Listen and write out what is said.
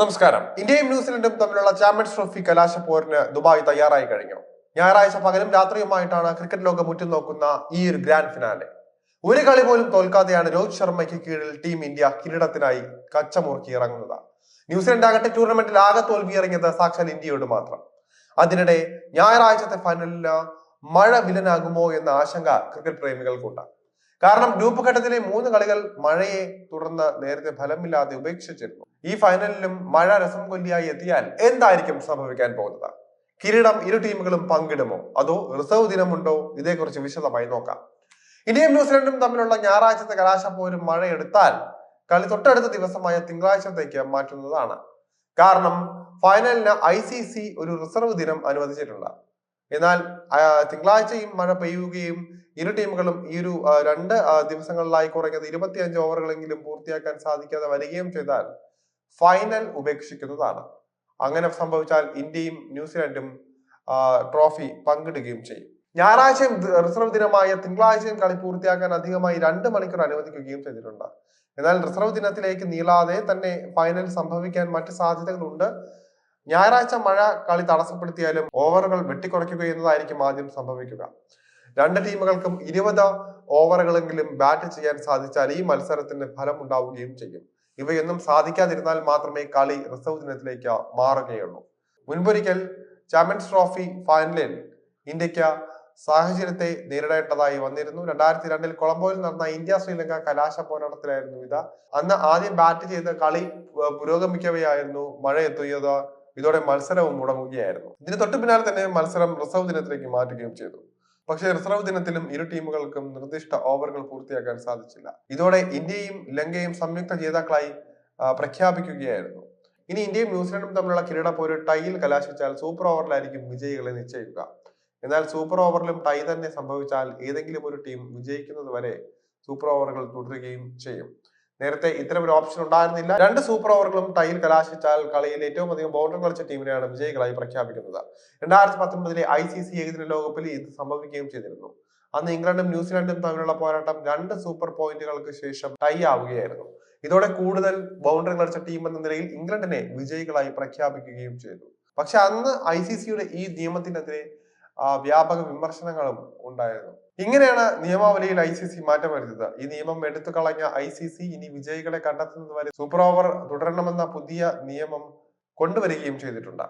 നമസ്കാരം. ഇന്ത്യയും ന്യൂസിലൻഡും തമ്മിലുള്ള ചാമ്പ്യൻസ് ട്രോഫി കലാശ പോരിന് ദുബായ് തയ്യാറായി കഴിഞ്ഞു. ഞായറാഴ്ച പകലും രാത്രിയുമായിട്ടാണ് ക്രിക്കറ്റ് ലോകം ഉറ്റുനോക്കുന്ന ഈ ഒരു ഗ്രാൻഡ് ഫിനാലെ ഒരു കളി പോലും തോൽക്കാതെയാണ് രോഹിത് ശർമ്മയ്ക്ക് കീഴിൽ ടീം ഇന്ത്യ കിരീടത്തിനായി കച്ചമുറുക്കി ഇറങ്ങുന്നത്. ന്യൂസിലൻഡ് ആകട്ടെ ടൂർണമെന്റിൽ ആകെ തോൽവി ഇറങ്ങിയത് സാക്ഷാൽ ഇന്ത്യയോട് മാത്രം. അതിനിടെ ഞായറാഴ്ചത്തെ ഫൈനലിന് മഴ വിലനാകുമോ എന്ന ആശങ്ക ക്രിക്കറ്റ് പ്രേമികൾക്കുണ്ട്. കാരണം ഗ്രൂപ്പ് ഘട്ടത്തിലെ മൂന്ന് കളികൾ മഴയെ തുടർന്ന് നേരത്തെ ഫലമില്ലാതെ ഉപേക്ഷിച്ചിരുന്നു. ഈ ഫൈനലിലും മഴ രസം കൊല്ലിയായി എത്തിയാൽ എന്തായിരിക്കും സംഭവിക്കാൻ പോകുന്നത്? കിരീടം ഇരു ടീമുകളും പങ്കിടുമോ? അതോ റിസർവ് ദിനമുണ്ടോ? ഇതേക്കുറിച്ച് വിശദമായി നോക്കാം. ഇന്ത്യയും ന്യൂസിലൻഡും തമ്മിലുള്ള ഞായറാഴ്ചത്തെ കലാശപ്പോരും മഴയെടുത്താൽ കളി തൊട്ടടുത്ത ദിവസമായ തിങ്കളാഴ്ചത്തേക്ക് മാറ്റുന്നതാണ്. കാരണം ഫൈനലിന് ഐ ഒരു റിസർവ് ദിനം അനുവദിച്ചിട്ടുണ്ട്. എന്നാൽ തിങ്കളാഴ്ചയും മഴ പെയ്യുകയും ഇരു ടീമുകളും ഈ ഒരു രണ്ട് ദിവസങ്ങളിലായി കുറഞ്ഞത് ഇരുപത്തിയഞ്ച് ഓവറുകളെങ്കിലും പൂർത്തിയാക്കാൻ സാധിക്കാതെ വരികയും ചെയ്താൽ ഫൈനൽ ഉപേക്ഷിക്കുന്നതാണ്. അങ്ങനെ സംഭവിച്ചാൽ ഇന്ത്യയും ന്യൂസിലൻഡും ട്രോഫി പങ്കിടുകയും ചെയ്യും. ഞായറാഴ്ചയും റിസർവ് ദിനമായ തിങ്കളാഴ്ചയും കളി പൂർത്തിയാക്കാൻ അധികമായി രണ്ട് മണിക്കൂർ അനുവദിക്കുകയും ചെയ്തിട്ടുണ്ട്. എന്നാൽ റിസർവ് ദിനത്തിലേക്ക് നീളാതെ തന്നെ ഫൈനൽ സംഭവിക്കാൻ മറ്റ് സാധ്യതകളുണ്ട്. ഞായറാഴ്ച മഴ കളി തടസ്സപ്പെടുത്തിയാലും ഓവറുകൾ വെട്ടിക്കുറയ്ക്കുക എന്നതായിരിക്കും ആദ്യം സംഭവിക്കുക. രണ്ട് ടീമുകൾക്കും ഇരുപത് ഓവറുകളെങ്കിലും ബാറ്റ് ചെയ്യാൻ സാധിച്ചാൽ ഈ മത്സരത്തിന് ഫലം ഉണ്ടാവുകയും ചെയ്യും. ഇവയൊന്നും സാധിക്കാതിരുന്നാൽ മാത്രമേ കളി റിസർവ് ദിനത്തിലേക്ക് മാറുകയുള്ളൂ. മുൻപൊരിക്കൽ ചാമ്പ്യൻസ് ട്രോഫി ഫൈനലിൽ ഇന്ത്യയ്ക്ക് സാഹചര്യത്തെ നേരിടേണ്ടതായി വന്നിരുന്നു. രണ്ടായിരത്തി രണ്ടിൽ കൊളംബോയിൽ നടന്ന ഇന്ത്യ ശ്രീലങ്ക കലാശ പോരാട്ടത്തിലായിരുന്നു ഇത്. അന്ന് ആദ്യം ബാറ്റ് ചെയ്ത് കളി പുരോഗമിക്കവെയായിരുന്നു മഴ എത്തിയത് ഇതോടെ മത്സരവും മുടങ്ങുകയായിരുന്നു. ഇതിന് തൊട്ടു പിന്നാലെ തന്നെ മത്സരം റിസർവ് ദിനത്തിലേക്ക് മാറ്റുകയും ചെയ്തു. പക്ഷേ റിസർവ് ദിനത്തിലും ഇരു ടീമുകൾക്കും നിർദ്ദിഷ്ട ഓവറുകൾ പൂർത്തിയാക്കാൻ സാധിച്ചില്ല. ഇതോടെ ഇന്ത്യയും ലങ്കയും സംയുക്ത ജേതാക്കളായി പ്രഖ്യാപിക്കുകയായിരുന്നു. ഇനി ഇന്ത്യയും ന്യൂസിലൻഡും തമ്മിലുള്ള കിരീട പോര് ടൈയിൽ കലാശിച്ചാൽ സൂപ്പർ ഓവറിലായിരിക്കും വിജയികളെ നിശ്ചയിക്കുക. എന്നാൽ സൂപ്പർ ഓവറിലും ടൈ തന്നെ സംഭവിച്ചാൽ ഏതെങ്കിലും ഒരു ടീം വിജയിക്കുന്നത് വരെ സൂപ്പർ ഓവറുകൾ തുടരുകയും ചെയ്യും. നേരത്തെ ഇത്തരം ഒരു ഓപ്ഷൻ ഉണ്ടായിരുന്നില്ല. രണ്ട് സൂപ്പർ ഓവറുകളും ടൈൽ കലാശിച്ചാൽ കളിയിൽ ഏറ്റവും അധികം ബൗണ്ടറി കളിച്ച ടീമിനെയാണ് വിജയികളായി പ്രഖ്യാപിക്കുന്നത്. രണ്ടായിരത്തി പത്തൊമ്പതിലെ ഐ സി സി ഏകദിന ലോകകപ്പിൽ ഇത് സംഭവിക്കുകയും ചെയ്തിരുന്നു. അന്ന് ഇംഗ്ലണ്ടും ന്യൂസിലാൻഡും തമ്മിലുള്ള പോരാട്ടം രണ്ട് സൂപ്പർ പോയിന്റുകൾക്ക് ശേഷം ടൈ ആവുകയായിരുന്നു. ഇതോടെ കൂടുതൽ ബൗണ്ടറി കളിച്ച ടീം എന്ന നിലയിൽ ഇംഗ്ലണ്ടിനെ വിജയികളായി പ്രഖ്യാപിക്കുകയും ചെയ്തു. പക്ഷെ അന്ന് ഐ സി സിയുടെ ഈ നിയമത്തിനെതിരെ വ്യാപക വിമർശനങ്ങളും ഉണ്ടായിരുന്നു. ഇങ്ങനെയാണ് നിയമാവലിയിൽ ഐ സി സി മാറ്റം വരുത്തിയത് ഈ നിയമം എടുത്തു കളഞ്ഞ ഐ സി സി ഇനി വിജയികളെ കണ്ടെത്തുന്നത് വരെ സൂപ്പർ ഓവർ തുടരണമെന്ന പുതിയ നിയമം കൊണ്ടുവരികയും ചെയ്തിട്ടുണ്ട്.